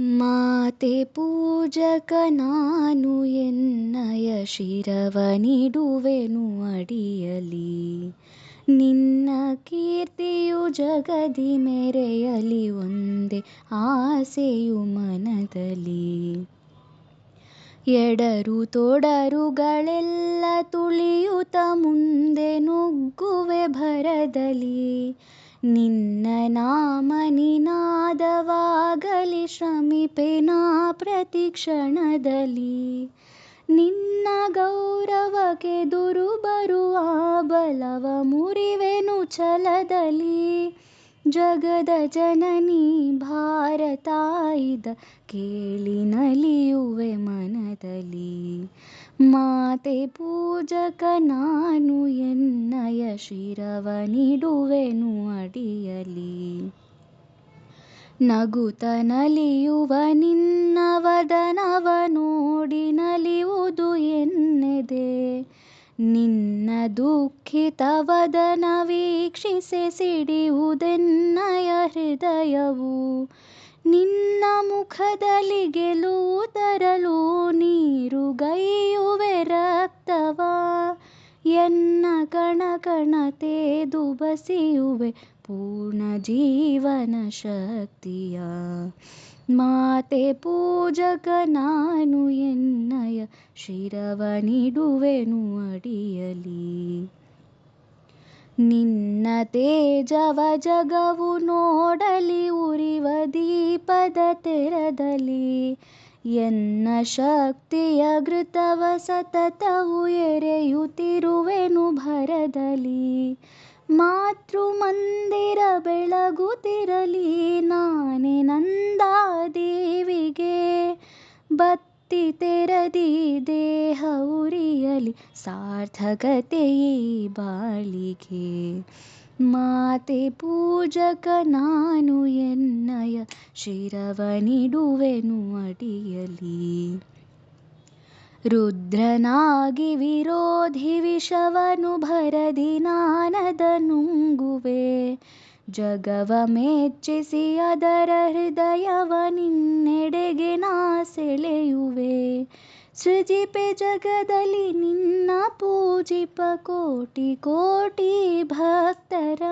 ಮಾತೆ ಪೂಜಕ ನಾನು ಎನ್ನಯ ಶಿರವನಿಡುವೆನು ಅಡಿಯಲಿ. ನಿನ್ನ ಕೀರ್ತಿಯು ಜಗದಿ ಮೆರೆಯಲಿ, ಒಂದೇ ಆಸೆಯು ಮನದಲ್ಲಿ. ಎಡರು ತೊಡರುಗಳೆಲ್ಲ ತುಳಿಯುತ್ತ ಮುಂದೆ ನುಗ್ಗುವೆ ಭರದಲ್ಲಿ. ನಿನ್ನ ನಾಮ ನಿನಾದವಾಗಲಿ ಶ್ರಮಿಪೆನಾ ಪ್ರತಿ ಕ್ಷಣದಲ್ಲಿ. ನಿನ್ನ ಗೌರವಕ್ಕೆ ದುರು ಬರುವ ಬಲವ ಮುರಿವೆನು ಛಲದಲ್ಲಿ. ಜಗದ ಜನನಿ ಭಾರತಾಯಿದ ಕೇಳಿ ನಲಿಯುವೆ ಮನದಲ್ಲಿ ಮಾತೆ ಪೂಜಕ ನಾನು ಎನ್ನಯ ಶಿರವನಿಡುವೆನು ಅಡಿಯಲಿ ನಗುತ ನಲಿಯುವ ನಿನ್ನ ವದನವ ನೋಡಿ ನಲಿಯುವುದು ಎನ್ನೆದೆ. ನಿನ್ನ ದುಃಖಿತ ವದನ ವೀಕ್ಷಿಸಿ ಸಿಡಿಯುವುದೆನ್ನಯ ಹೃದಯವು. ನಿನ್ನ ಮುಖದಲ್ಲಿ ಗೆಲುವು ತರಲು ನೀರುಗೈಯುವೆ ರಕ್ತವ ಎನ್ನ ಕಣ ಕಣ ತೇದು ಬಸಿಯುವೆ ಪೂರ್ಣ ಜೀವನ ಶಕ್ತಿಯ ಮಾತೆ ಪೂಜಕ ನಾನು ಎನ್ನಯ ಶಿರವನಿಡುವೆನು ಅಡಿಯಲಿ. ನಿನ್ನ ತೇಜವ ಜಗವು ನೋಡಲಿ, ಉರಿವ ದೀಪದ ತೆರದಲ್ಲಿ. ಎನ್ನ ಶಕ್ತಿಯ ಘೃತವ ಸತತವು ಎರೆಯುತ್ತಿರುವೆನು ಭರದಲ್ಲಿ. ಮಾತೃ ಮಂದಿರ ಬೆಳಗುತ್ತಿರಲಿ, ನಾನೇ ನಂದಾದೇವಿಗೆ ಬತ್ತಿ ತೆರದಿ ದೇಹ ಉರಿಯಲಿ ಸಾರ್ಥಕತೆಯೇ ಬಾಳಿಗೆ. ಮಾತೆ ಪೂಜಕ ನಾನು ಎನ್ನಯ ಶಿರವನಿಡುವೆನು ಅಡಿಯಲಿ ರುದ್ರನಾಗಿ ವಿರೋಧಿ ವಿಷವನು ಭರದಿ ನಾನದ ನುಂಗುವೆ ಜಗವ ಮೆಚ್ಚಿಸಿ ಅದರ ಹೃದಯವ ನಿನ್ನೆಡೆಗೆ ನಾ ಸೆಳೆಯುವೆ ಸೃಜಿಪೆ ಜಗದಲ್ಲಿ ನಿನ್ನ ಪೂಜಿಪ ಕೋಟಿ ಕೋಟಿ ಭಕ್ತರ.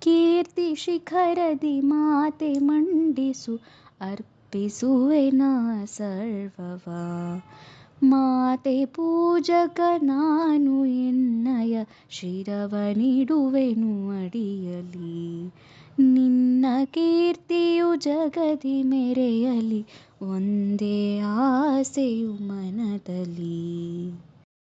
ಕೀರ್ತಿ ಶಿಖರದಿ ಮಾತೆ ಮಂಡಿಸು, ಅರ್ಪಿಸುವೆ ನಾ ಸರ್ವವ. ಮಾತೆ ಪೂಜಕ ನಾನು ಎನ್ನಯ ಶಿರವನಿಡುವೆನು ಅಡಿಯಲಿ. ನಿನ್ನ ಕೀರ್ತಿಯು ಜಗದಿ ಮೆರೆಯಲಿ ಒಂದೇ ಆಸೆಯು ಮನದಲ್ಲಿ.